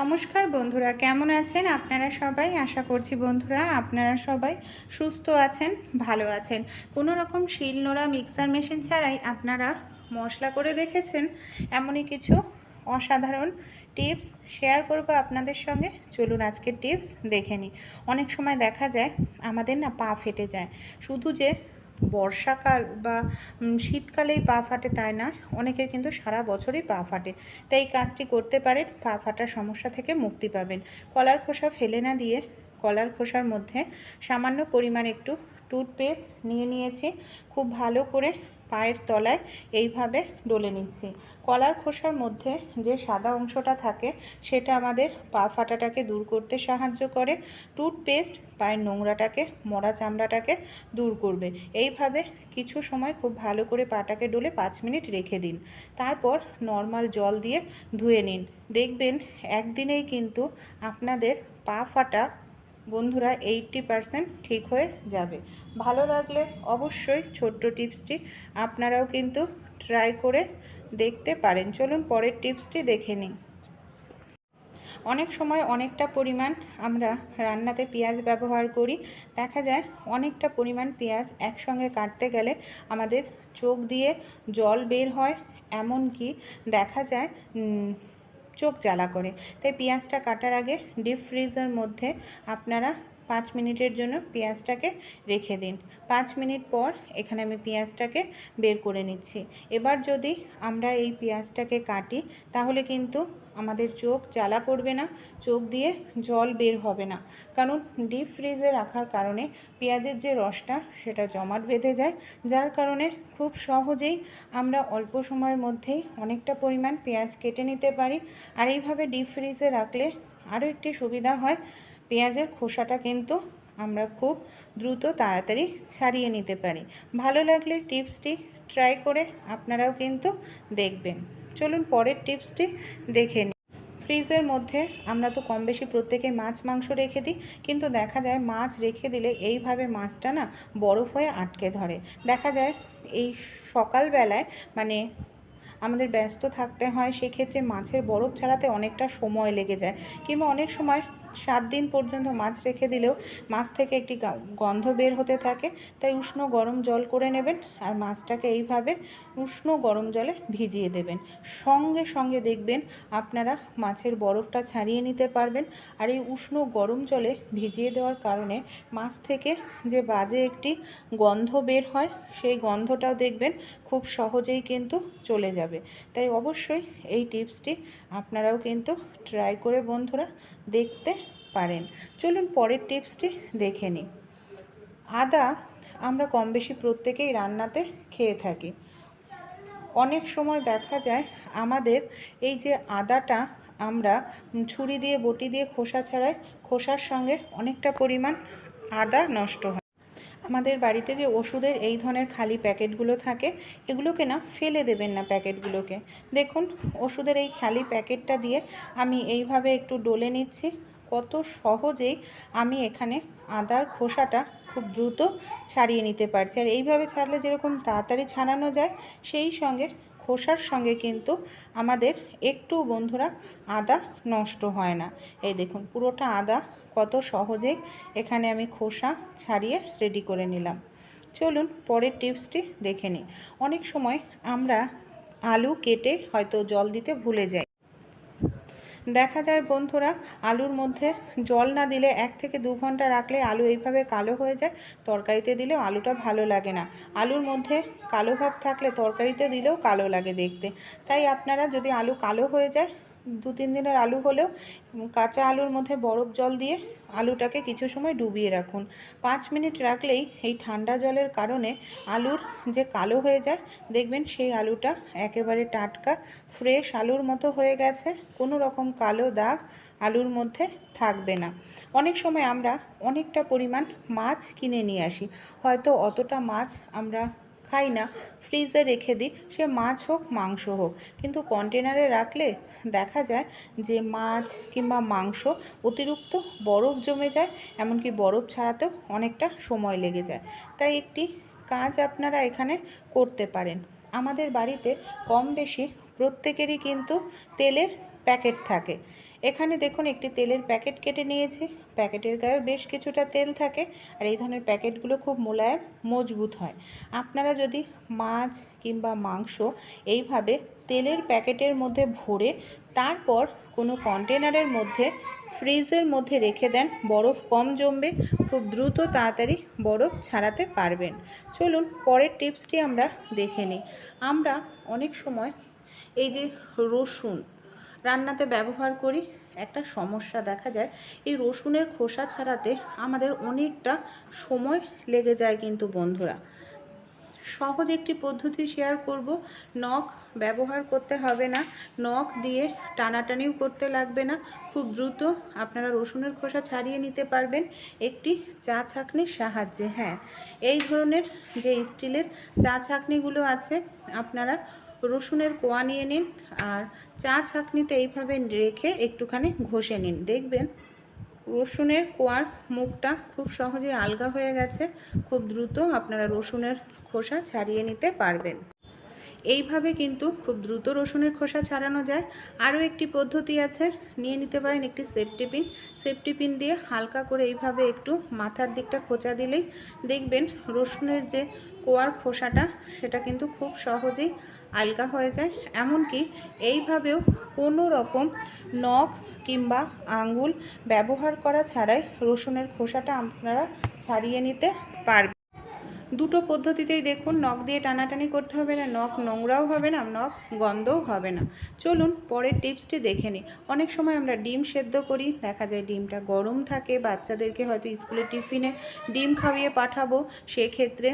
নমস্কার বন্ধুরা, কেমন আছেন আপনারা সবাই? আশা করছি বন্ধুরা আপনারা সবাই সুস্থ আছেন, ভালো আছেন। কোনো রকম শিল নোড়া মিক্সার মেশিন ছাড়াই আপনারা মশলা করে দেখেছেন, এমনই কিছু অসাধারণ টিপস শেয়ার করব আপনাদের সঙ্গে। চলুন আজকে টিপস দেখে নিই। অনেক সময় দেখা যায়, আমাদের না পা ফেটে যায়। শুধু যে বর্ষাকাল বা শীতকালেই পা ফাটে তাই না? অনেকের কিন্তু সারা বছরই পা ফাটে। তাই এই কাজটি করতে পারেন, পা ফাটার সমস্যা থেকে মুক্তি পাবেন। কলার খোসা ফেলে না দিয়ে কলার খোসার মধ্যে সামান্য পরিমাণ একটু টুথপেস্ট নিয়ে নিয়েছি। খুব ভালো করে পায়ের তলায় এইভাবে ডলে নিচ্ছি। কলার খোসার মধ্যে যে সাদা অংশটা থাকে, সেটা আমাদের পা ফাটাটাকে দূর করতে সাহায্য করে। টুথপেস্ট পায়ের নোংরাটাকে, মরা চামড়াটাকে দূর করবে। এইভাবে কিছু সময় খুব ভালো করে পাটাকে ডলে পাঁচ মিনিট রেখে দিন। তারপর নর্মাল জল দিয়ে ধুয়ে নিন। দেখবেন একদিনেই কিন্তু আপনাদের পা ফাটা বন্ধুরা এইটটি পারসেন্ট ঠিক হয়ে যাবে। ভালো লাগলে অবশ্যই ছোট্ট টিপসটি আপনারাও কিন্তু ট্রাই করে দেখতে পারেন। চলুন পরের টিপসটি দেখে নিই। অনেক সময় অনেকটা পরিমাণ আমরা রান্নাতে পেঁয়াজ ব্যবহার করি। দেখা যায় অনেকটা পরিমাণ পেঁয়াজ একসঙ্গে কাটতে গেলে আমাদের চোখ দিয়ে জল বের হয়। এমনকি দেখা যায় চোখ জ্বালা করে। তাই পেঁয়াজটা কাটার আগে ডিপ ফ্রিজের মধ্যে আপনারা পাঁচ মিনিটের জন্য পেঁয়াজটাকে রেখে দিন। পাঁচ মিনিট পর এখানে আমি পেঁয়াজটাকে বের করে নিচ্ছি। এবার যদি আমরা এই পেঁয়াজটাকে কাটি, তাহলে কিন্তু আমাদের চোখ জ্বালা করবে না, চোখ দিয়ে জল বের হবে না। কারণ ডিপ ফ্রিজে রাখার কারণে পেঁয়াজের যে রসটা, সেটা জমাট বেঁধে যায়। যার কারণে খুব সহজেই আমরা অল্প সময়ের মধ্যেই অনেকটা পরিমাণ পেঁয়াজ কেটে নিতে পারি। আর এইভাবে ডিপ ফ্রিজে রাখলে আরও একটি সুবিধা হয়। পেঁয়াজের খোসাটা কিন্তু আমরা খুব দ্রুত তাড়াতাড়ি ছাড়িয়ে নিতে পারি। ভালো লাগলে টিপসটি ট্রাই করে আপনারাও কিন্তু দেখবেন। চলুন পরের টিপসটি দেখে নিই। ফ্রিজের মধ্যে আমরা তো কম বেশি প্রত্যেকে মাছ, মাংস রেখে দিই, কিন্তু দেখা যায় মাছ রেখে দিলে এইভাবে মাছটা না বরফ হয়ে আটকে ধরে। দেখা যায় এই সকালবেলায় মানে আমাদের ব্যস্ত থাকতে হয়, সেক্ষেত্রে মাছের বরফ ছাড়াতে অনেকটা সময় লেগে যায়, কিংবা অনেক সময় সাত দিন পর্যন্ত মাছ রেখে দিলেও মাছ থেকে একটি গন্ধ বের হতে থাকে, তাই উষ্ণ গরম জল করে নেবেন আর মাছটাকে এইভাবে উষ্ণ গরম জলে ভিজিয়ে দেবেন। সঙ্গে সঙ্গে দেখবেন আপনারা মাছের বরফটা ছাড়িয়ে নিতে পারবেন আর এই উষ্ণ গরম জলে ভিজিয়ে দেওয়ার কারণে মাছ থেকে যে বাজে একটি গন্ধ বের হয়, সেই গন্ধটাও দেখবেন খুব সহজেই কিন্তু চলে যাবে। তাই অবশ্যই এই টিপসটি আপনারাও কিন্তু ট্রাই করে বন্ধুরা দেখতে পারেন। চলুন পরের টিপসটি দেখে নিই। আদা আমরা কম বেশি প্রত্যেকেই রান্নাতে খেয়ে থাকি। অনেক সময় দেখা যায় আমাদের এই যে আদাটা আমরা ছুরি দিয়ে, বটি দিয়ে খোসা ছাড়াই খোসার সঙ্গে অনেকটা পরিমাণ আদা নষ্ট হয়। আমাদের বাড়িতে যে ওষুধের এই ধরনের খালি প্যাকেটগুলো থাকে, এগুলোকে না ফেলে দেবেন না প্যাকেটগুলোকে। দেখুন, ওষুধের এই খালি প্যাকেটটা দিয়ে আমি এইভাবে একটু ডলে নিচ্ছি। কত সহজেই আমি এখানে আদার খোসাটা খুব দ্রুত ছাড়িয়ে নিতে পারছি। আর এইভাবে ছাড়লে যেরকম তাড়াতাড়ি ছাড়ানো যায়, সেই সঙ্গে খোসার সঙ্গে কিন্তু আমাদের একটু বন্ধুরা আদা নষ্ট হয় না। এই দেখুন, পুরোটা আদা কত সহজেই এখানে আমি খোসা ছাড়িয়ে রেডি করে নিলাম। চলুন পরের টিপসটি দেখে নিই। অনেক সময় আমরা আলু কেটে হয়তো জল দিতে ভুলে যাই। দেখা যায় বন্ধুরা, আলুর মধ্যে জল না দিলে এক থেকে দু ঘণ্টা রাখলে আলু এইভাবে কালো হয়ে যায়, তরকারিতে দিলেও আলুটা ভালো লাগে না। আলুর মধ্যে কালো ভাব থাকলে তরকারিতে দিলেও কালো লাগে দেখতে। তাই আপনারা যদি আলু কালো হয়ে যায় দু তিন দিনের আলু হলেও কাঁচা আলুর মধ্যে বরফ জল দিয়ে আলুটাকে কিছু সময় ডুবিয়ে রাখুন। পাঁচ মিনিট রাখলেই এই ঠান্ডা জলের কারণে আলুর যে কালো হয়ে যায়, দেখবেন সেই আলুটা একেবারে টাটকা, ফ্রেশ আলুর মতো হয়ে গেছে। কোনো রকম কালো দাগ আলুর মধ্যে থাকবে না। অনেক সময় আমরা অনেকটা পরিমাণ মাছ কিনে নিয়ে আসি। হয়তো অতটা মাছ আমরা খাই না ফ্রিজে রেখে দিই, সে মাছ হোক, মাংস হোক। কিন্তু কন্টেনারে রাখলে দেখা যায় যে মাছ কিংবা মাংস অতিরিক্ত বরফ জমে যায়, এমনকি বরফ ছাড়াতেও অনেকটা সময় লেগে যায়। তাই একটি কাজ আপনারা এখানে করতে পারেন। আমাদের বাড়িতে কম বেশি প্রত্যেকেরই কিন্তু তেলের প্যাকেট থাকে। এখানে দেখুন একটি তেলের প্যাকেট কেটে নিয়েছি। প্যাকেটের গায়ে বেশ কিছুটা তেল থাকে আর এই ধরনের প্যাকেটগুলো খুব মোলায়েম, মজবুত হয়। আপনারা যদি মাছ কিংবা মাংস এইভাবে তেলের প্যাকেটের মধ্যে ভরে তারপর কোনো কন্টেনারের মধ্যে, ফ্রিজের মধ্যে রেখে দেন, বরফ কম জমবে, খুব দ্রুত তাড়াতাড়ি বরফ ছাড়াতে পারবেন। চলুন পরের টিপসটি আমরা দেখে নিই। আমরা অনেক সময় এই যে রসুন রান্নাতে ব্যবহার করি। একটা সমস্যা দেখা যায়, এই রসুনের খোসা ছাড়াতে আমাদের অনেকটা সময় লেগে যায় কিন্তু বন্ধুরা। সহজ একটি পদ্ধতি শেয়ার করব, নখ ব্যবহার করতে হবে না, নখ দিয়ে টানাটানিও করতে লাগবে না, খুব দ্রুত আপনারা রসুনের খোসা ছাড়িয়ে নিতে পারবেন, একটি চা ছাঁকনির সাহায্যে হ্যাঁ। এই ধরনের যে স্টিলের চা ছাঁকনিগুলো আছে, আপনারা রসুনের কোয়া নিয়ে নিন আর চা ছাঁকনিতে এইভাবে রেখে একটুখানি ঘষে নিন। দেখবেন রসুনের কোয়ার মুখটা খুব সহজে আলগা হয়ে গেছে, খুব দ্রুত আপনারা রসুনের খোসা ছাড়িয়ে নিতে পারবেন। এইভাবে কিন্তু খুব দ্রুত রসুনের খোসা ছাড়ানো যায়। আরও একটি পদ্ধতি আছে, নিয়ে নিতে পারেন একটি সেফটি পিন। সেফটি পিন দিয়ে হালকা করে এইভাবে একটু মাথার দিকটা খোঁচা দিলেই দেখবেন রসুনের যে কোয়ার খোসাটা, সেটা কিন্তু খুব সহজেই আলগা হয়ে যায়। এমনকি এইভাবেও কোনো রকম নখ কিংবা আঙ্গুল ব্যবহার করা ছাড়াই রসুনের খোসাটা আপনারা ছাড়িয়ে নিতে পারবেন। দুটো পদ্ধতিতেই দেখুন, নখ দিয়ে টানাটানি করতে হবে না, নখ নোংরাও হবে না, নখ গন্ধও হবে না। চলুন পরের টিপসটি দেখে নিই। অনেক সময় আমরা ডিম সেদ্ধ করি, দেখা যায় ডিমটা গরম থাকে, বাচ্চাদেরকে হয়তো স্কুলে টিফিনে ডিম খাইয়ে পাঠাবো। সেক্ষেত্রে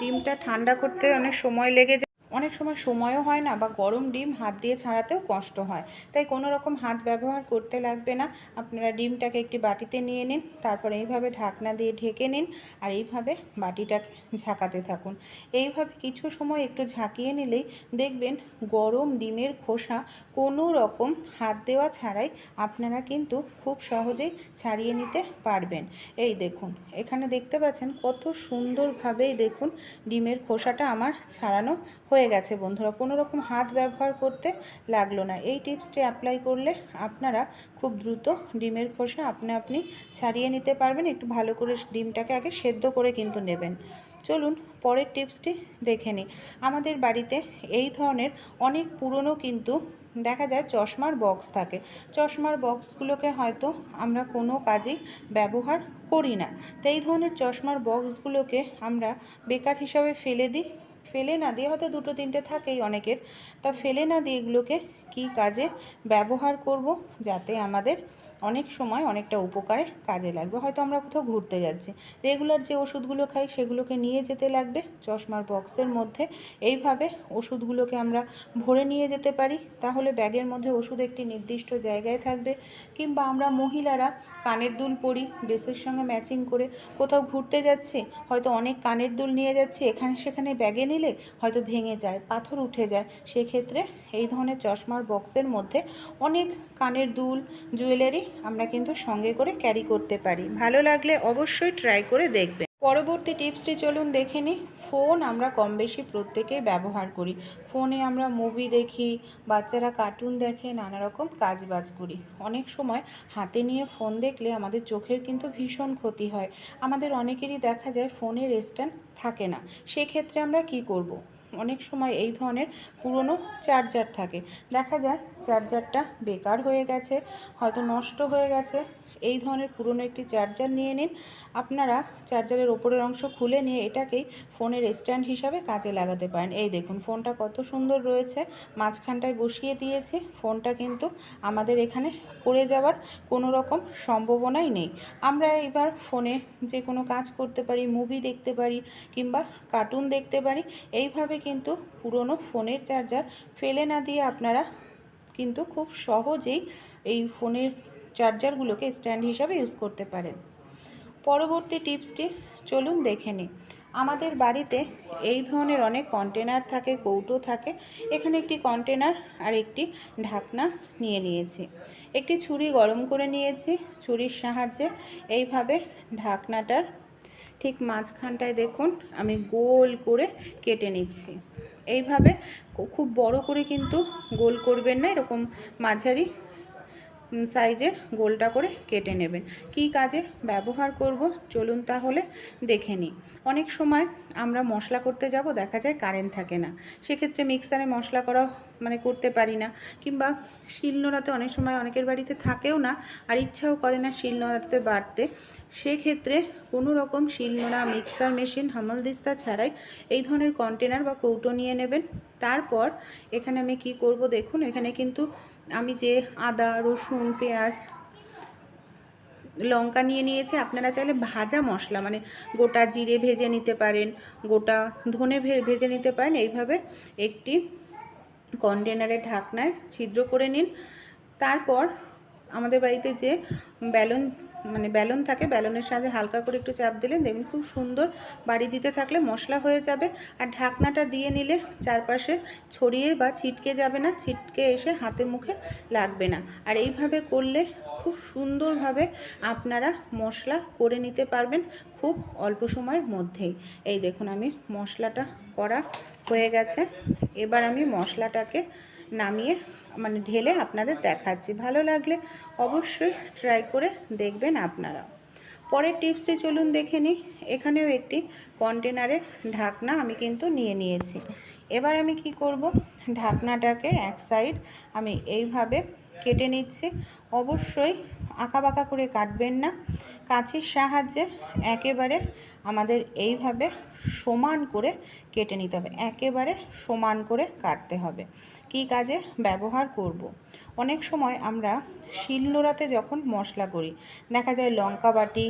ডিমটা ঠান্ডা করতে অনেক সময় লেগে যায় অনেক সময় সময়ও হয় না বা গরম ডিম হাত দিয়ে ছাড়াতেও কষ্ট হয়। তাই কোনো রকম হাত ব্যবহার করতে লাগবে না। আপনারা ডিমটাকে একটি বাটিতে নিয়ে নিন, তারপর এইভাবে ঢাকনা দিয়ে ঢেকে নিন আর এইভাবে বাটিটাকে ঝাঁকাতে থাকুন। এইভাবে কিছু সময় একটু ঝাঁকিয়ে নিলেই দেখবেন গরম ডিমের খোসা কোনো রকম হাত দেওয়া ছাড়াই আপনারা কিন্তু খুব সহজেই ছাড়িয়ে নিতে পারবেন। এই দেখুন, এখানে দেখতে পাচ্ছেন কত সুন্দরভাবেই দেখুন ডিমের খোসাটা আমার ছাড়ানো হয়ে গেছে বন্ধুরা। কোনো রকম হাত ব্যবহার করতে লাগল না। এই টিপসটি অ্যাপ্লাই করলে আপনারা খুব দ্রুত ডিমের খোসা আপনি আপনি ছাড়িয়ে নিতে পারবেন। একটু ভালো করে ডিমটাকে আগে সেদ্ধ করে কিন্তু নেবেন। চলুন পরের টিপসটি দেখে নিই। আমাদের বাড়িতে এই ধরনের অনেক পুরনো কিন্তু দেখা যায় চশমার বক্স থাকে। চশমার বক্সগুলোকে হয়তো আমরা কোনো কাজেই ব্যবহার করি না। তো এই ধরনের চশমার বক্সগুলোকে আমরা বেকার হিসাবে ফেলে দিই। ফেলে না দিয়ে হয়তো দুটো তিনটে থাকেই অনেকের। তা ফেলে না দিয়ে এগুলোকে কী কাজে ব্যবহার করব যাতে আমাদের অনেক সময় অনেকটা উপকারে কাজে লাগবে। হয়তো আমরা কোথাও ঘুরতে যাচ্ছি। রেগুলার যে ওষুধগুলো খাই সেগুলোকে নিয়ে যেতে লাগবে। চশমার বক্সের মধ্যে এইভাবে ওষুধগুলোকে আমরা ভরে নিয়ে যেতে পারি। তাহলে ব্যাগের মধ্যে ওষুধ একটি নির্দিষ্ট জায়গায় থাকবে। কিংবা আমরা মহিলারা কানের দুল পরি, ড্রেসের সঙ্গে ম্যাচিং করে কোথাও ঘুরতে যাচ্ছি, হয়তো অনেক কানের দুল নিয়ে যাচ্ছি, এখানে সেখানে ব্যাগে নিলে হয়তো ভেঙে যায়, পাথর উঠে যায়। সেক্ষেত্রে এই ধরনের চশমার বক্সের মধ্যে অনেক কানের দুল, জুয়েলারি আমরা কিন্তু সঙ্গে করে ক্যারি করতে পারি। ভালো লাগলে অবশ্যই ট্রাই করে দেখবেন। পরবর্তী টিপসটি চলুন দেখে নিই। ফোন আমরা কম বেশি প্রত্যেকেই ব্যবহার করি। ফোনে আমরা মুভি দেখি, বাচ্চারা কার্টুন দেখে, নানা রকম কাজ বাজ করি। অনেক সময় হাতে নিয়ে ফোন দেখলে আমাদের চোখের কিন্তু ভীষণ ক্ষতি হয়। আমাদের অনেকেরই দেখা যায় ফোনের স্ট্যান্ড থাকে না। সেক্ষেত্রে আমরা কি করব। অনেক সময় এই ধরনের পুরনো চার্জার থাকে। দেখা যায়, চার্জারটা বেকার হয়ে গেছে, হয়তো নষ্ট হয়ে গেছে। এই ধরনের পুরনো একটি চার্জার নিয়ে নিন। আপনারা চার্জারের ওপরের অংশ খুলে নিয়ে এটাকেই ফোনের স্ট্যান্ড হিসাবে কাজে লাগাতে পারেন। এই দেখুন, ফোনটা কত সুন্দর রয়েছে। মাঝখানটায় বসিয়ে দিয়েছি। ফোনটা কিন্তু আমাদের এখানে পড়ে যাওয়ার কোনো রকম সম্ভাবনাই নেই। আমরা এবার ফোনে যে কোনো কাজ করতে পারি, মুভি দেখতে পারি কিংবা কার্টুন দেখতে পারি, এইভাবে কিন্তু পুরনো ফোনের চার্জার ফেলে না দিয়ে আপনারা কিন্তু খুব সহজেই এই ফোনের চার্জারগুলোকে স্ট্যান্ড হিসাবে ইউজ করতে পারেন। পরবর্তী টিপসটি চলুন দেখে নিই। আমাদের বাড়িতে এই ধরনের অনেক কন্টেনার থাকে, কৌটো থাকে। এখানে একটি কন্টেনার আর একটি ঢাকনা নিয়ে নিয়েছি। একটি ছুরি গরম করে নিয়েছি, ছুরির সাহায্যে। এইভাবে ঢাকনাটার ঠিক মাঝখানটায় দেখুন, আমি গোল করে কেটে নিচ্ছি। এইভাবে খুব বড় করে কিন্তু গোল করবেন না, এরকম মাঝারি সাইজে গোলটা করে কেটে নেবেন। কি কাজে ব্যবহার করব চলুন তাহলে দেখে নিই। অনেক সময় আমরা মশলা করতে যাব, দেখা যায় কারেন্ট থাকে না। সেক্ষেত্রে মিক্সারে মশলা করা মানে করতে পারি না। কিংবা শিলনোড়াতে অনেক সময় অনেকের বাড়িতে থাকেও না, আর ইচ্ছাও করে না শিলনোড়াতে বাড়তে। সেক্ষেত্রে কোনো রকম শিলনোড়া মিক্সার মেশিন হামলদিস্তা ছাড়াই এই ধরনের কন্টেনার বা কৌটো নিয়ে নেবেন। তারপর এখানে আমি কি করব দেখুন, এখানে কিন্তু আমি যে আদা, রসুন, পেঁয়াজ, লঙ্কা নিয়ে নিয়েছি। আপনারা চাইলে ভাজা মশলা মানে গোটা জিরে ভেজে নিতে পারেন, গোটা ধনে ভেজে নিতে পারেন। এইভাবে একটি কন্টেনারের ঢাকনায় ছিদ্র করে নিন। তারপর আমাদের বাড়িতে যে ব্যালন মানে ব্যালন থাকে, ব্যালনের সাথে হালকা করে একটু চাপ দিলেন দেখবেন খুব সুন্দর বাড়ি দিতে থাকলে মশলা হয়ে যাবে। আর ঢাকনাটা দিয়ে নিলে চারপাশে ছড়িয়ে বা ছিটকে যাবে না, ছিটকে এসে হাতে মুখে লাগবে না। আর এইভাবে করলে খুব সুন্দরভাবে আপনারা মশলা করে নিতে পারবেন খুব অল্প সময়ের মধ্যেই। এই দেখুন আমি মশলাটা করা হয়ে গেছে। এবার আমি মশলাটাকে নামিয়ে মানে ঢেলে আপনাদের দেখাচ্ছি। ভালো লাগলে অবশ্যই ট্রাই করে দেখবেন আপনারা। পরের টিপসটি চলুন দেখে নিই। এখানেও একটি কন্টেনারের ঢাকনা আমি কিন্তু নিয়ে নিয়েছি। এবার আমি কি করব? ঢাকনাটাকে এক সাইড আমি এইভাবে কেটে নিচ্ছি। অবশ্যই আঁকা বাঁকা করে কাটবেন না। কাঁচির সাহায্যে একেবারে আমাদের এইভাবে সমান করে কেটে নিতে হবে। একেবারে সমান করে কাটতে হবে। কি কাজে? ব্যবহার করব। অনেক সময় আমরা শিলনোড়াতে যখন মশলা করি, দেখা যায় লঙ্কা বাটি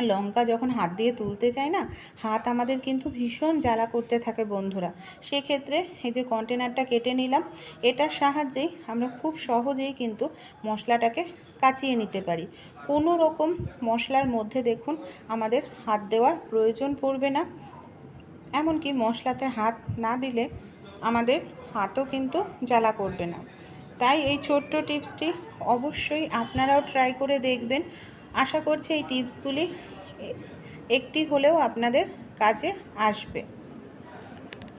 লঙ্কা যখন হাত দিয়ে তুলতে চাই না, হাত আমাদের কিন্তু ভীষণ জ্বালা করতে থাকে বন্ধুরা। সেক্ষেত্রে এই যে কন্টেনারটা কেটে নিলাম, এটার সাহায্যেই আমরা খুব সহজেই কিন্তু মশলাটাকে কাচিয়ে নিতে পারি। কোনো রকম মশলার মধ্যে দেখুন, আমাদের হাত দেওয়ার প্রয়োজন পড়বে না। এমনকি মশলাতে হাত না দিলে আমাদের হাতও কিন্তু জ্বালা করবে না। তাই এই ছোট্ট টিপসটি অবশ্যই আপনারাও ট্রাই করে দেখবেন। আশা করছি এই টিপসগুলি একটি হলেও আপনাদের কাজে আসবে।